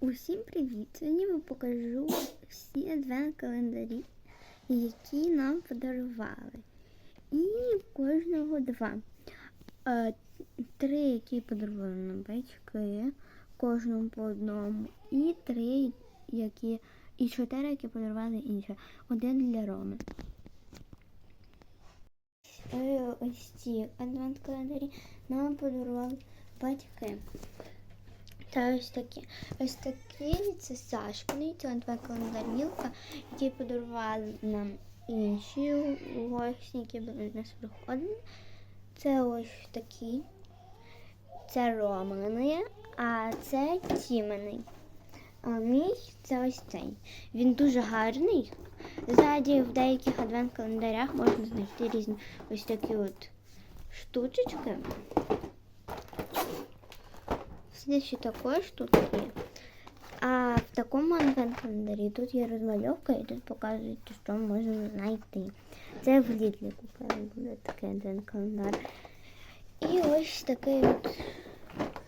Усім привіт! Сьогодні я покажу всі адвент календарі, які нам подарували. І кожного два. Е, Три, які подарували нам батьки, кожному по одному. І три, які. І чотири, які подарували інші. Один для Роми. Е, Ось ці адвент календарі нам подарували батьки. Та ось такі. Ось такий це Сашкиний, це календар Мілка, які подарували нам інші гості, які до нас приходили. Це ось такі. Це Романи, а це Тімений. А мій це ось цей. Він дуже гарний. Ззаді в деяких адвент-календарях можна знайти різні ось такі от штучечки. Здесь ще також тут є. А в такому адвент-календарі тут є розмальовка і тут показують, що можна знайти. Це в Лідлі купили буде такий адвент-календар. І ось такий от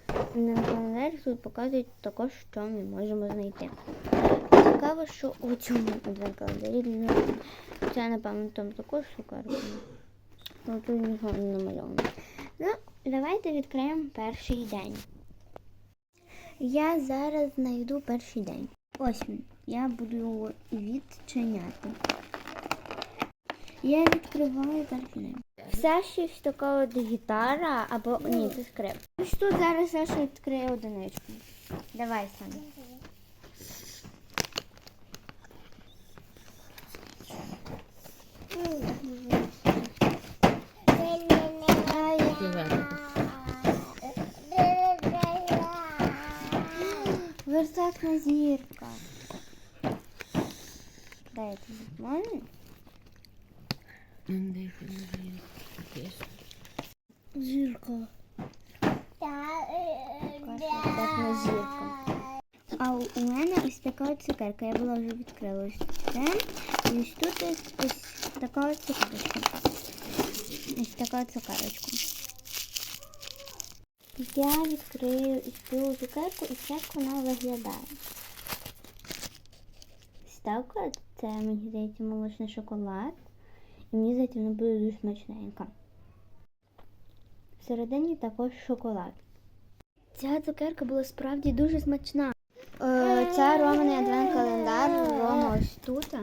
адвент-календар тут показують також, що ми можемо знайти. Цікаво, що у цьому адвент-календарі це, напевно, там також шукарка. Ну, тут нічого не намальовано. Ну, давайте відкриємо перший день. Я зараз знайду перший день. Ось він. Я буду його відчиняти. Я відкриваю перший день. Все щось така от гітара або ні, це скрип. Ось тут зараз Саша відкриє одиничку. Давай, Саня. Ай, Версакна зірка. Дай це можна? Зірка. Версакна зірка. А у у мене ось така от цукерка. Я була вже відкрила ось це. І ось тут ось, ось така от цукерочка. Ось така от цукерочка. Я відкрию цю цукерку і як вона виглядає. Ставка це, мені здається, молочний шоколад. І мені здається, вона буде дуже смачненька. Всередині також шоколад. Ця цукерка була справді дуже смачна. Е, Це Романий адвент календар. Рома ось тут.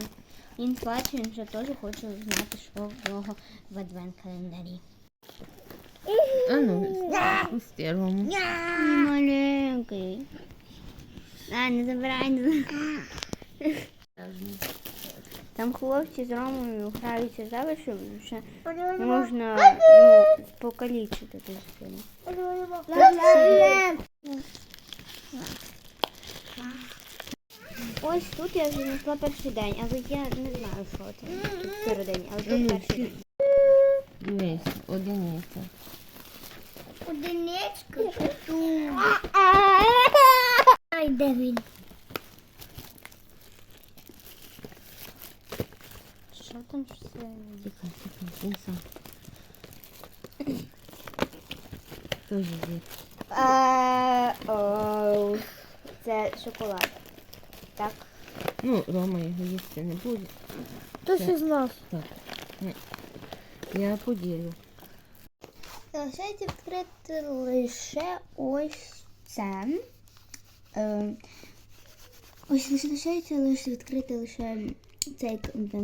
Він плаче, він вже теж хоче знати, що в нього в адвент календарі. А ну, Рому. Маленький. А, не забирай, не забирай. Там хлопці з Ромою граються за що ще можна йому покалічити. Ось тут я вже знайшла перший день, але я не знаю, що це тут всередині, але тут перший день. Дивись, одиниця. Одиничка тут. Ай, де він? Що там все? Тихо, тихо, він сам. Тоже є. оу. Це шоколад. Так. Ну, Рома його їсти не буде. Хто ще з нас? Так. Я поділю. Залишається відкрити лише ось це. Е, ось залишається лише відкрити лише цей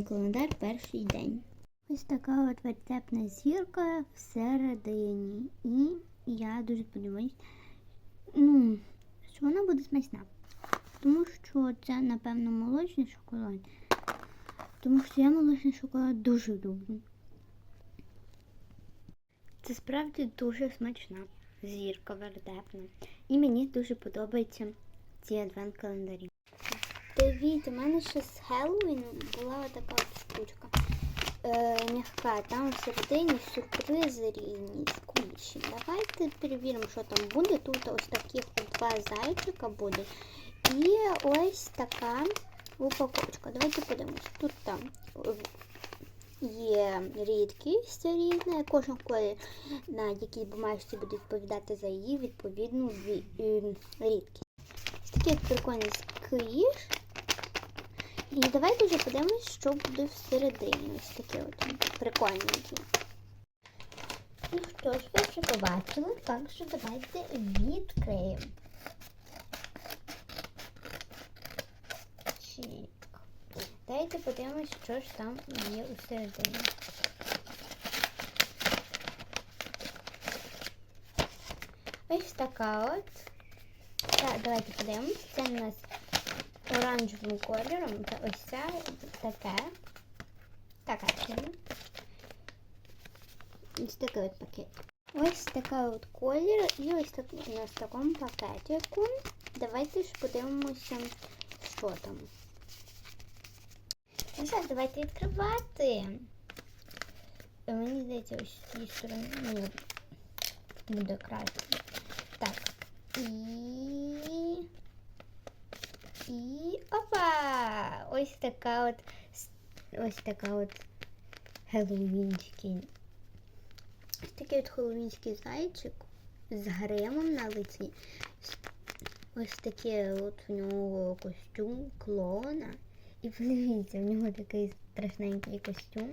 календар перший день. Ось така от рецептна зірка всередині. І я дуже сподіваюся, ну, що вона буде смачна. Тому що це, напевно, молочний шоколад. Тому що я молочний шоколад дуже люблю. Це справді дуже смачна зірка вертепна. І мені дуже подобаються ці адвент-календарі. Дивіться, у мене ще з Хеллоуін була така штучка. Е, м'яка, там всередині сюрпризи різні, скучі. Давайте перевіримо, що там буде. Тут ось таких два зайчика буде. І ось така упаковочка. Давайте подивимось. Тут там е, є рідкість різна, кожен колір на якій бумажці буде відповідати за її відповідну ві- е, рідкість. такий прикольний сквіш. І давайте вже подивимось, що буде всередині. Ось таке от прикольненьке. Ну що ж, ви вже побачили, так що давайте відкриємо. Давайте подивимось, що ж там є усередині. Ось така от. Так, давайте подивимось. Це у нас оранжевим кольором. Та ось це таке. Така ціна. Ось такий от пакет. Ось така от колір і ось так у нас в такому пакетику. Давайте ж подивимося, що там. Ну що, давайте відкривати. Е, Мені здається, ось з цієї сторони ну, буде краще. Так. І. І. Опа! Ось така от. Ось така от Хеллоуінський. Ось такий от хеллоуінський зайчик з гримом на лиці. Ось такий от у нього костюм клоуна. І подивіться, у нього такий страшненький костюм.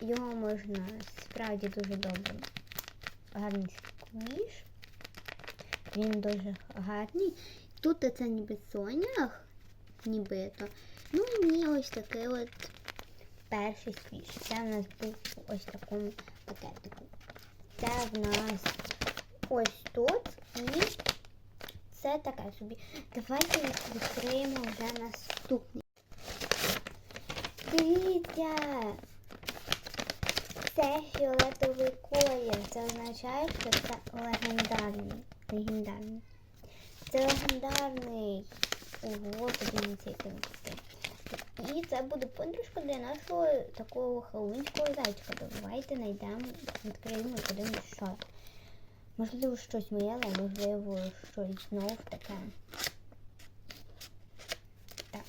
Його можна справді дуже добре. Гарний сквіш. Він дуже гарний. Тут це ніби сонях, нібито. Ну і ось такий от перший сквіш. Це в нас був ось такому пакетику. Це в нас ось тут і це таке собі. Давайте відкриємо вже наступний. Дивіться! Це фіолетовий колір. Це означає, що це легендарний. Легендарний. Це легендарний. Ого, подивіться, який. І це буде подружка для нашого такого хеллоуінського зайчика. Давайте знайдемо, відкриємо і подивимося, що. Можливо, щось миле, можливо, щось знов таке. Так.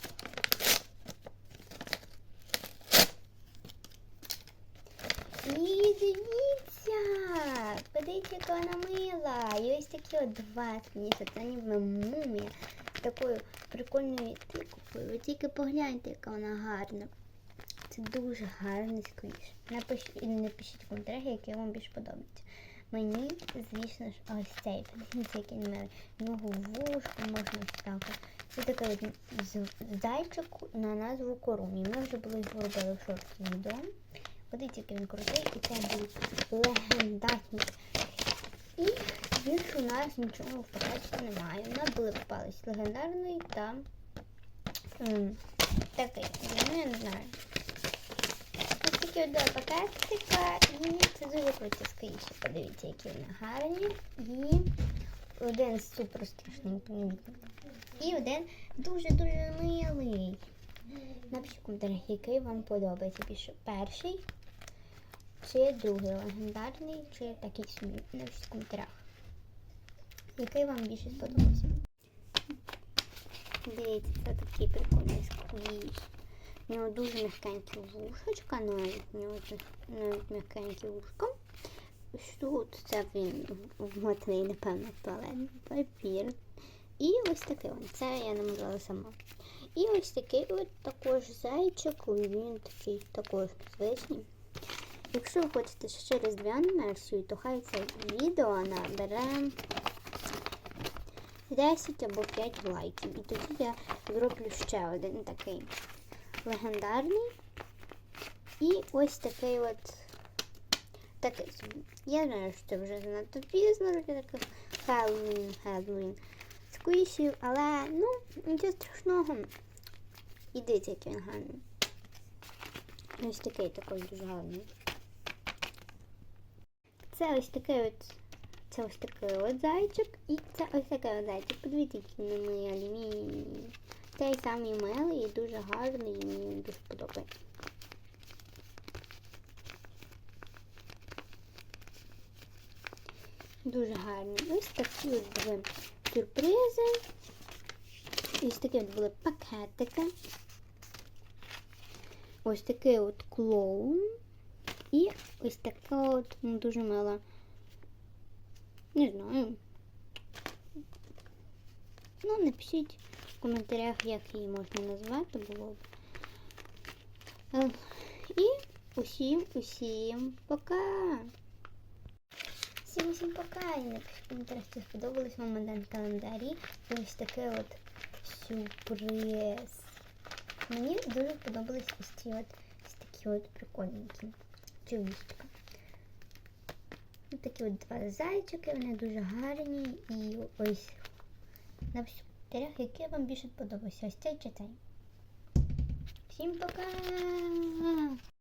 І дивіться! Подивіться, яка вона мила. І ось такі от два. Це ніби мумія з такою прикольною тиквою. Ви тільки погляньте, яка вона гарна. Це дуже гарний сквіш. Напишіть, напишіть в коментарях, який вам більше подобається. Мені, звісно ж, ось цей. Подивіться, який милий. В нього вушко можна вставити. Це такий зайчик на назву Корумі. Ми вже були його робили в шорт відео. Подивіться, який він крутий, і це будуть легендарні. І більше у нас нічого пакетику немає. У нас були попались легендарний та ем, такий. Ну, я не знаю. Ось такі два пакетика, і це дуже круті скоріше. Подивіться, які вони гарні. І один супер страшний. І один дуже-дуже милий. Напишіть в який вам подобається більше. Перший чи другий легендарний, чи такий собі. Напишіть в коментарях. Який вам більше сподобався? Дивіться, це такий прикольний сквіш. У нього дуже м'якенькі вушечка, навіть у нього навіть м'якенькі вушка. Тут це він вмотаний, напевно, туалетний папір. І ось такий он. Це я намалювала сама. І ось такий от також зайчик, він такий також звичний. Якщо ви хочете ще різдвяну версію, то хай це відео набере 10 або 5 лайків. І тоді я зроблю ще один такий легендарний. І ось такий от такий. Я знаю, що це вже занадто пізно для таких Хеллоуін, Хеллоуін сквішів, але ну, нічого страшного. І дивіться, який він гарний. Ось такий такий дуже гарний. Це ось такий от. Це ось такий от зайчик. І це ось такий от зайчик. Подивіться, вони милі. Мій. Цей самий милий і дуже гарний, і мені дуже подобається. Дуже гарний. Ось такі от були сюрпризи. Ось такі от були пакетики. Ось такий от клоун. І ось така от ну, дуже мила. Не знаю. Ну, напишіть в коментарях, як її можна назвати, було б. Е, І усім, усім пока! Всім усім пока! І напишіть в коментарях, чи сподобались вам адвент календарі. І ось таке от сюрприз. Мені дуже подобались ось ці от ось такі от прикольненькі Чоловічка. Ось такі от два зайчики, вони дуже гарні. І ось на в коментарях, який вам більше подобався. Ось цей чи цей. Всім пока!